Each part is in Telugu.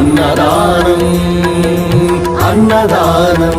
అన్నదానం అన్నదానం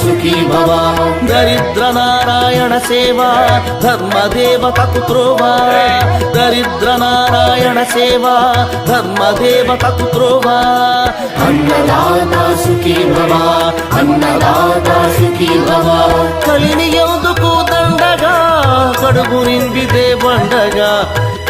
సుఖీ భవ దరిద్ర నారాయణ సేవ ధర్మదేవతకు త్రోవ దరిద్ర నారాయణ సేవ ధర్మదేవతకు త్రోవ అన్నదాత సుఖీ భవ అన్నదాత సుఖీ భవ కలిని ఎందుకు దండగా కడుపు నింపితే పండగ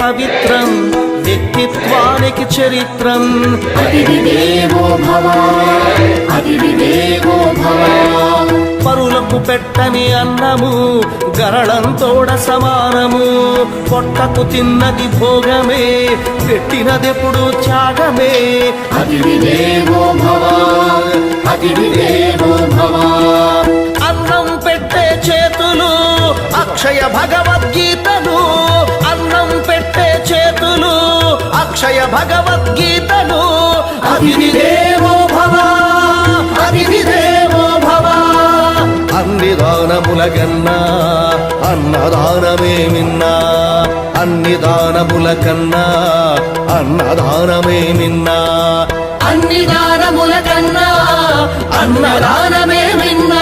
పవిత్రం వ్యక్తిత్వానికి చరిత్రం. భవ భవ. పరులకు పెట్టని అన్నము గరళంతోడ సమానము. పొట్టకు తిన్నది భోగమే పెట్టినదెప్పుడు త్యాగమే. అతిథి దేవో భవ అతిథి దేవో భవ. అన్నం పెట్టే చేతులు అక్షయ భగవద్గీతలు అన్నం పెట్టే చేతులు అక్షయ భగవద్గీతలు. అతిథి దేవో భవ అన్ని దానముల కన్నా అన్నదానమే మిన్నా. అన్ని దానముల కన్నా అన్నదానమే మిన్నా. అన్ని దానముల కన్నా అన్నదానమే విన్నా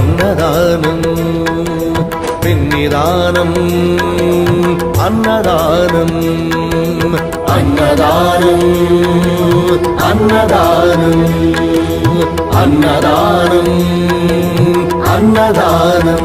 అన్నదానం పిన్నిదానం అన్నదానం అన్నదానం అన్నదానం అన్నదానం అన్నదానం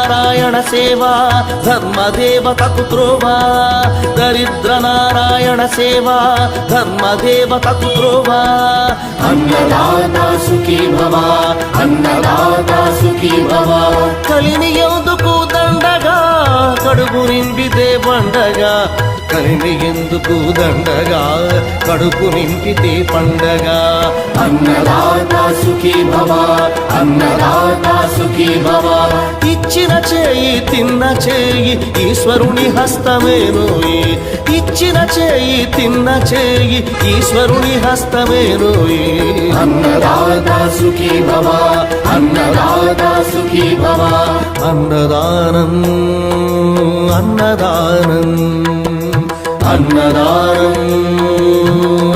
నారాయణ సేవ ధర్మదేవతకు త్రోవా. దరిద్ర నారాయణ సేవ ధర్మదేవతకు త్రోవా. అన్నదాత సుఖీ భవ అన్నదాత సుఖీ భవ. కలిని ఎందుకు దండగా కడుపు నింపితే పండగా. కలిని ఎందుకు దండగా కడుపు నింపితే పండగ. అన్నదాత సుఖీ భవ అన్నదాత సుఖీ భవ. ఇచ్చిన చేయి తిన్న చేయి ఈశ్వరుని హస్తమేనోయి ఇచ్చిన చేయి తిన్న చేయి ఈశ్వరుని హస్తమేనోయి అన్నదాత సుఖీ భవ అన్నదాత సుఖీ భవ. అన్నదానం అన్నదానం. అన్నదానం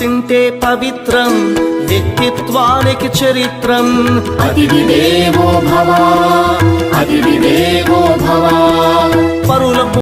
తింటే పవిత్రం వ్యక్తిత్వానికి చరిత్రం. అతిథి దేవో భవ అతిథి దేవో భవ. పరులకు